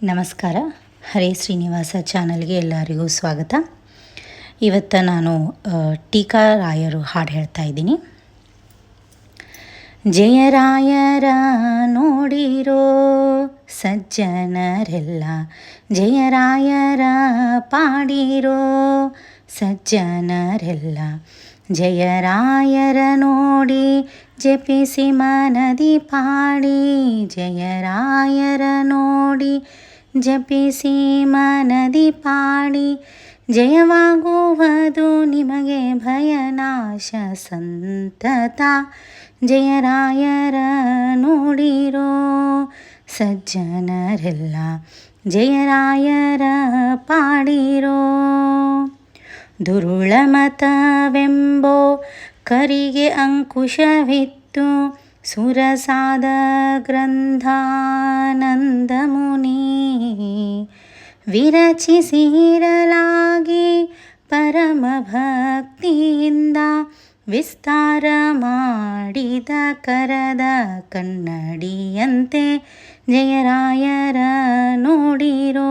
ನಮಸ್ಕಾರ. ಹರೇ ಶ್ರೀನಿವಾಸ ಚಾನಲ್ಗೆ ಎಲ್ಲರಿಗೂ ಸ್ವಾಗತ. ಇವತ್ತು ನಾನು ಟೀಕಾ ರಾಯರು ಹಾಡು ಹೇಳ್ತಾ ಇದ್ದೀನಿ. ಜಯರಾಯರ ನೋಡಿರೋ ಸಜ್ಜನರೆಲ್ಲ, ಜಯರಾಯರ ಪಾಡಿರೋ ಸಜ್ಜನರೆಲ್ಲ, ಜಯರಾಯರ ನೋಡಿ ಜಪಿಸಿ ಮನದಿ ಪಾಡಿ, ಜಯರಾಯರ ನೋಡಿ ಜಪಿಸಿ ಮನದಿ ಪಾಡಿ, ಜಯವಾಗುವುದು ನಿಮಗೆ ಭಯನಾಶ ಸಂತತ. ಜಯರಾಯರ ನೋಡಿರೋ ಸಜ್ಜನರೆಲ್ಲ ಜಯರಾಯರ ಪಾಡಿರೋ. ದುರುಳ ಮತವೆಂಬೋ ಕರಿಗೆ ಅಂಕುಶವಿತ್ತು ಸುರಸಾದ ಗ್ರಂಥಾನಂದ ಮುನಿ ವಿರಚಿಸಿರಲಾಗಿ ಪರಮ ಭಕ್ತಿಯಿಂದ ವಿಸ್ತಾರ ಮಾಡಿದ ಕರದ ಕನ್ನಡಿಯಂತೆ ಜಯರಾಯರ ನೋಡಿರೋ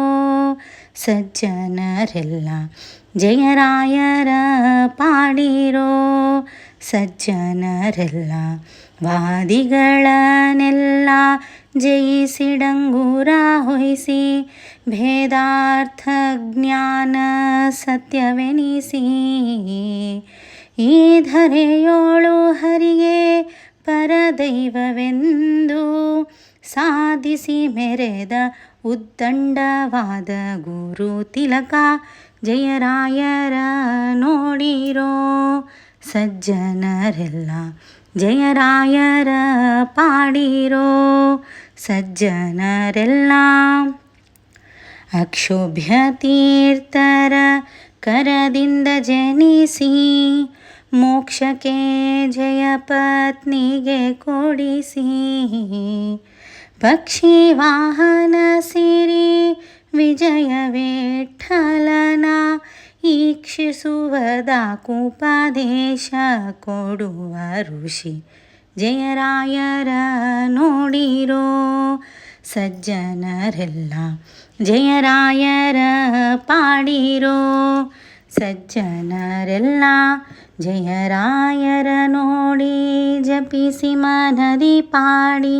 ಸಜ್ಜನರೆಲ್ಲ ಜಯರಾಯರ ಪಾಡಿರೋ ಸಜ್ಜನರೆಲ್ಲ ವಾದಿಗಳನ್ನೆಲ್ಲ ಜಯಿಸಿಡಂಗೂರ ಹೊಯ್ಸಿ ಭೇದಾರ್ಥ ಜ್ಞಾನ ಸತ್ಯವೆನಿಸಿ. ಈ ಧರೆಯೋಳು ಹರಿಗೆ ಪರದೈವವೆಂದು ಸಾಧಿಸಿ ಮೆರೆದ ಉದ್ದಂಡವಾದ ಗುರು ತಿಲಕ, ಜಯರಾಯರ ನೋಡಿರೋ ಸಜ್ಜನರೆಲ್ಲ ಜಯರಾಯರ ಪಾಡಿರೋ ಸಜ್ಜನರೆಲ್ಲ ಅಕ್ಷೋಭ್ಯ ತೀರ್ಥರ ಕರದಿಂದ ಜನಿಸಿ ಮೋಕ್ಷಕ್ಕೆ ಜಯ ಪತ್ನಿಗೆ ಕೊಡಿಸಿ ಪಕ್ಷಿ ವಾಹನ ಸಿರಿ ವಿಜಯ ವಿಠಲನ ಈಕ್ಷಿಸುವದ ಕುಪದೇಶ ಕೊಡುವ ಋಷಿ. ಜಯರಾಯರ ನೋಡಿರೋ ಸಜ್ಜನರೆಲ್ಲ ಜಯರಾಯರ ಪಾಡಿರೋ ಸಜ್ಜನರೆಲ್ಲ ಜಯರಾಯರ ನೋಡಿ ಜಪಿಸಿ ಮನದಿ ಪಾಡಿ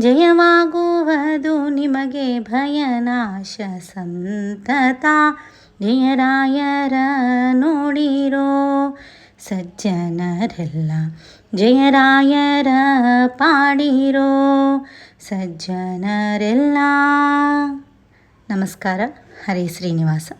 ಜಯವಾಗುವುದು ನಿಮಗೆ ಭಯನಾಶ ಸಂತತ. ಜಯರಾಯರ ನೋಡಿರೋ ಸಜ್ಜನರೆಲ್ಲ ಜಯರಾಯರ ಪಾಡಿರೋ ಸಜ್ಜನರೆಲ್ಲ. ನಮಸ್ಕಾರ ಹರಿ ಶ್ರೀನಿವಾಸ.